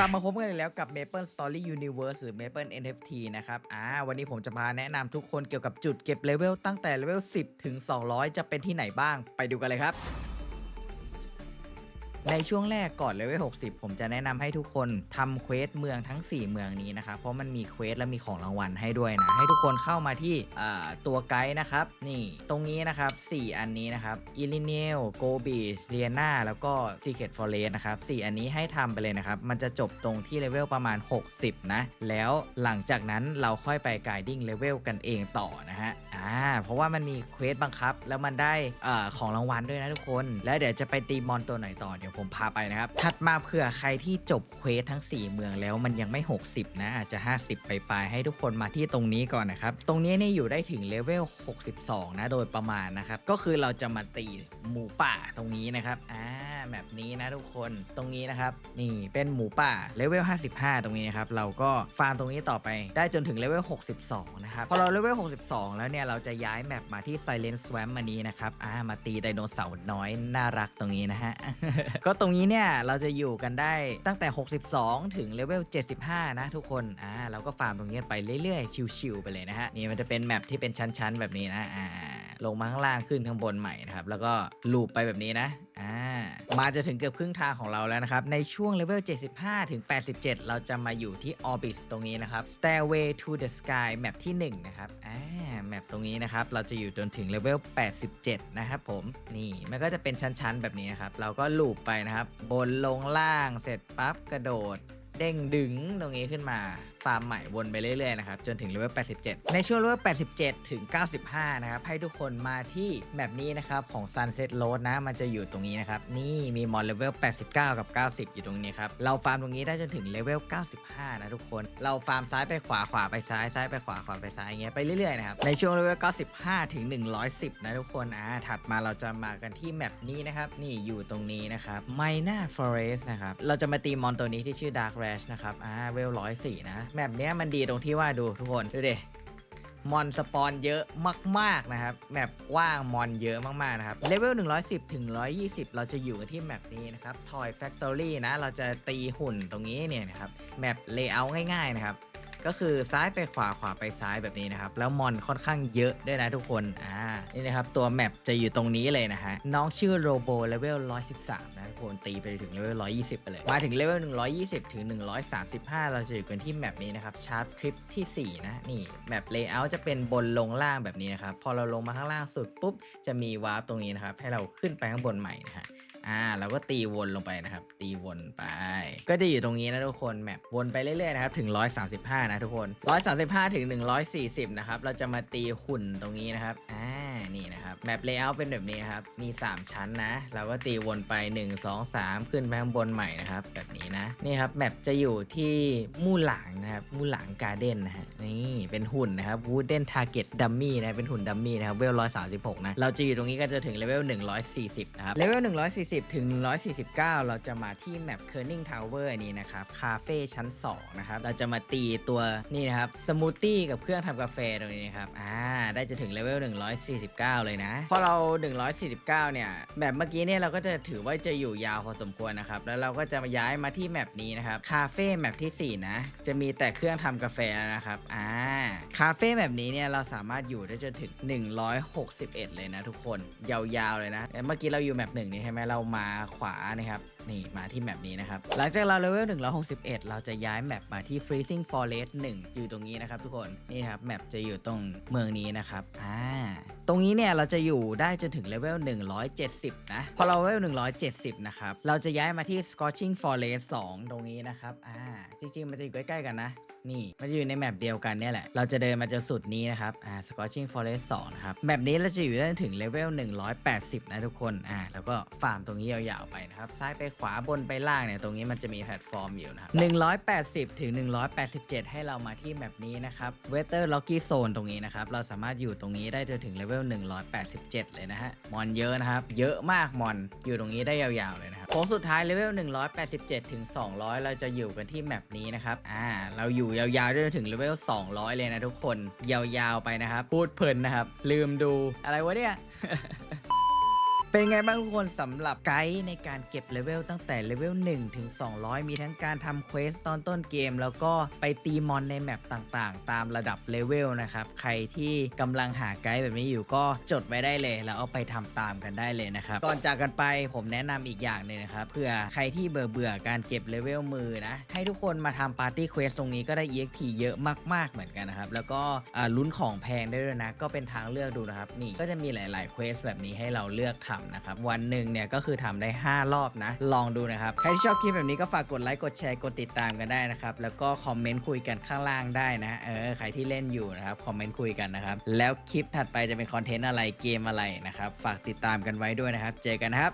กลับมาพบกันอีกแล้วกับ Maple Story Universe หรือ Maple NFT นะครับ อ่า วันนี้ผมจะมาแนะนำทุกคนเกี่ยวกับจุดเก็บเลเวลตั้งแต่เลเวล 10 ถึง 200 จะเป็นที่ไหนบ้าง ไปดูกันเลยครับ ในช่วงแรกก่อนเลเวล60 ผมจะแนะนำให้ทุกคนทำเควสเมืองทั้ง 4 เมืองนี้นะครับ เพราะมันมีเควสและมีของรางวัลให้ด้วยนะ ให้ทุกคนเข้ามาที่ตัวไกด์นะครับ นี่ตรงนี้นะครับ 4 อันนี้นะครับอิลิเนียลโกบีเรียนาแล้วก็ Secret Forest นะครับ 4 อันนี้ให้ทำไปเลยนะครับ มันจะจบตรงที่เลเวลประมาณ 60 นะ แล้วหลังจากนั้นเราค่อยไป guiding level กันเองต่อนะฮะ อ่าเพราะว่ามันมีเควสบังคับ แล้วมันได้อ่าของรางวัลด้วยนะทุกคน แล้วเดี๋ยวจะไปตีมอนตัวไหนต่อเดี๋ยวผมพาไปนะครับถัดมาเผื่อใครที่จบเควสทั้ง 4 เมืองแล้วมันยังไม่ 60 นะอาจจะ 50 ไปปลายให้ทุกคนมาที่ตรงนี้ก่อนนะครับ ตรงนี้เนี่ยอยู่ได้ถึงเลเวล 62 นะโดยประมาณนะครับ ก็คือเราจะมาตีหมูป่าตรงนี้นะครับอ่าแบบนี้นะทุกคนตรงนี้นะครับ นี่เป็นหมูป่าเลเวล 55 ตรงนี้นะครับ เราก็ฟาร์มตรงนี้ต่อไปได้จนถึงเลเวล 62 นะครับ พอเราเลเวล 62 แล้วเนี่ย เราจะย้ายแมปมาที่ Silent Swamp อันนี้นะครับอ่ามาตีไดโนเสาร์น้อยน่ารักตรงนี้นะฮะ ก็ตรงนี้เนี่ย เราจะอยู่กันได้ตั้งแต่ 62 ถึงเลเวล 75 นะทุกคนอ่าเราก็ฟาร์มตรงนี้ไปเรื่อยๆ ชิวๆไปเลยนะฮะนี่มันจะเป็นแมปที่เป็นชั้นๆ แบบนี้นะอ่าลงมาข้างล่างขึ้นข้างบนใหม่นะครับแล้วก็ลูปไปแบบนี้นะอ่า มาจะถึงเกือบครึ่งทางของเราแล้วนะครับ ในช่วงเลเวล 75 ถึง 87 เราจะมาอยู่ที่ Orbit ตรงนี้นะครับ Stairway to the Sky แมปที่ 1 นะครับอ่าแมปตรงนี้นะครับ เราจะอยู่จนถึงเลเวล 87 นะครับผม นี่มันก็จะเป็นชั้นๆ แบบนี้นะครับ เราก็ลูปไปนะครับ บนลงล่างเสร็จปั๊บกระโดด เด้งดึงตรงนี้ขึ้นมาฟาร์มใหม่วนไปเรื่อยๆนะครับจนถึงเลเวล 87 ในช่วงเลเวล 87 ถึง 95 นะครับ ให้ทุกคนมาที่แบบนี้นะครับ ของ Sunset Road นะ มันจะอยู่ตรงนี้นะครับ นี่มีมอนเลเวล 89 กับ 90 อยู่ตรงนี้ครับ เราฟาร์มตรงนี้ได้จนถึงเลเวล 95 นะทุกคน เราฟาร์มซ้ายไปขวาขวาไปซ้ายซ้ายไปขวาขวาไปซ้ายอย่างเงี้ยไปเรื่อยๆนะครับ ในช่วงเลเวล 95 ถึง 110 นะทุกคน อ่า ถัดมาเราจะมากันที่แมปนี้นะครับ นี่อยู่ตรงนี้นะครับ Mina Forest นะครับ เราจะมาตีมอนตัวนี้ที่ชื่อ Dark Rash นะครับ อ่า เวล 104 นะแมปเนี้ยมันดีตรงที่ว่าดูทุกคน ดูดิมอนสปอนเยอะมากๆนะครับแมปกว้างมอนเยอะมากๆนะครับเลเวล110 ถึง 120 เราจะอยู่กันที่แมปนี้นะครับ Toy Factory นะ เราจะตีหุ่นตรงนี้เนี่ยนะครับแมปเลเยอร์ง่ายๆนะครับ ก็คือซ้ายไปขวาขวาไปซ้ายแบบนี้นะครับ แล้วมอนค่อนข้างเยอะด้วยนะทุกคน อ่า นี่นะครับ ตัวแมปจะอยู่ตรงนี้เลยนะฮะ น้องชื่อโรโบเลเวล 113 นะทุกคน ตีไปถึงเลเวล 120 ไปเลย มาถึงเลเวล 120 ถึง 135 เราจะอยู่กันที่แมปนี้นะครับ ชาร์ปคลิปที่ 4 นะ นี่ แมปเลเยอร์จะเป็นบนลงล่างแบบนี้นะครับ พอเราลงมาข้างล่างสุดปุ๊บ จะมีวาร์ปตรงนี้นะครับ ให้เราขึ้นไปข้างบนใหม่นะฮะ อ่าเราก็ตีวนลงไปนะครับ ตีวนไป ก็จะอยู่ตรงนี้นะทุกคนแมปวนไปเรื่อยๆนะครับถึง 135 นะทุกคน 135 ถึง 140 นะครับ เราจะมาตีหุ่นตรงนี้นะครับอ่านี่นะครับแมปเลเยอร์เป็นแบบนี้นครับมี 3 ชั้นนะ เราก็ตีวนไป 1 2 3 ขึ้นไปข้างบนใหม่นะครับ แบบนี้นะนี่ครับแมปจะอยู่ที่มู่หลางนะครับมู่หลางการ์เด้นนะฮะนี่เป็นหุ่นนะครับ Wooden Target Dummy นะเป็นหุ่นดัมมี่นะครับเวล136นะเราจะอยู่ตรงนี้ก็จะถึงเลเวล140นะครับเลเวล140ถึง 149 เราจะมาที่แมป Kerning Tower อันนี้นะครับ คาเฟ่ชั้น 2 นะครับ เราจะมาตีตัวนี่นะครับ สมูทตี้กับเครื่องทำกาแฟตรงนี้นะครับ อ่า ได้จะถึงเลเวล 149 เลยนะ พอเรา 149 เนี่ยแบบเมื่อกี้เนี่ยเราก็จะถือว่าจะอยู่ยาวพอสมควรนะครับ แล้วเราก็จะมาย้ายมาที่แมปนี้นะครับ คาเฟ่แมปที่ 4 นะ จะมีแต่เครื่องทำกาแฟนะครับ อ่า คาเฟ่แบบนี้เนี่ยเราสามารถอยู่ได้จนถึง 161 เลยนะทุกคน ยาวๆเลยนะแต่เมื่อกี้เราอยู่แมปหนึ่งนี่ใช่ไหมเรามาขวานะครับ นี่มาที่แมปนี้นะครับ หลังจากเราเลเวล161 เราจะย้ายแมปมาที่ Freezing Forest 1 อยู่ตรงนี้นะครับทุกคน นี่ครับแมปจะอยู่ตรงเมืองนี้นะครับ อ่า ตรงนี้เนี่ยเราจะอยู่ได้จนถึงเลเวล170 นะ พอเราเลเวล170 นะครับ เราจะย้ายมาที่ Scorching Forest 2 ตรงนี้นะครับ อ่า จริงๆ มันจะอยู่ใกล้ๆกันนะ นี่ มันจะอยู่ในแมปเดียวกันเนี่ยแหละ เราจะเดินมาจนสุดนี้นะครับ อ่า Scorching Forest 2 นะครับ แมปนี้เราจะอยู่ได้ถึงเลเวล 180 นะทุกคน อ่า แล้วก็ฟาร์มตรงนี้ยาวๆไปนะครับ ซ้ายไปขวาบนไปล่างเนี่ย ตรงนี้มันจะมีแพลตฟอร์มอยู่นะครับ 180 ถึง 187 ให้เรามาที่แมปนี้นะครับ Weather Locky Zone ตรงนี้นะครับ เราสามารถอยู่ตรงนี้ได้จนถึงเลเวล 187 เลยนะฮะ มอนเยอะนะครับ เยอะมากมอน อยู่ตรงนี้ได้ยาวๆเลยนะครับโค้งสุดท้ายเลเวล 187 ถึง 200 เราจะอยู่กันที่แมปนี้นะครับ อ่า เราอยู่ยาวๆจนถึงเลเวล200 เลยนะทุกคน ยาวๆไปนะครับ พูดเพลินนะครับ ลืมดูอะไรวะเนี่ย เป็นไงบ้างทุกคนสำหรับไกด์ในการเก็บเลเวลตั้งแต่เลเวล1ถึง200 มีทั้งการทำเควสตอนต้นเกม แล้วก็ไปตีมอนในแมปต่างๆ ตามระดับเลเวลนะครับ ใครที่กำลังหาไกด์แบบนี้อยู่ก็จดไว้ได้เลย แล้วเอาไปทำตามกันได้เลยนะครับ ก่อนจากกันไปผมแนะนำอีกอย่างหนึงนะครับเผื่อใครที่เบื่อเบื่อๆการเก็บเลเวลมือนะ ให้ทุกคนมาทำปาร์ตี้เควสตรงนี้ก็ได้ EXP เยอะมากๆเหมือนกันนะครับแล้วก็ลุ้นของแพงได้ด้วยนะก็เป็นทางเลือกดูนะครับนี่ก็จะมีหลาย ๆเควสแบบนี้ให้เราเลือกทำนะครับ วันหนึ่งเนี่ยก็คือทำได้ 5 รอบนะ ลองดูนะครับ ใครที่ชอบคลิปแบบนี้ก็ฝากกดไลค์กดแชร์กดติดตามกันได้นะครับ แล้วก็คอมเมนต์คุยกันข้างล่างได้นะ เออใครที่เล่นอยู่นะครับคอมเมนต์คุยกันนะครับ แล้วคลิปถัดไปจะเป็นคอนเทนต์อะไรเกมอะไรนะครับ ฝากติดตามกันไว้ด้วยนะครับ เจอกันครับ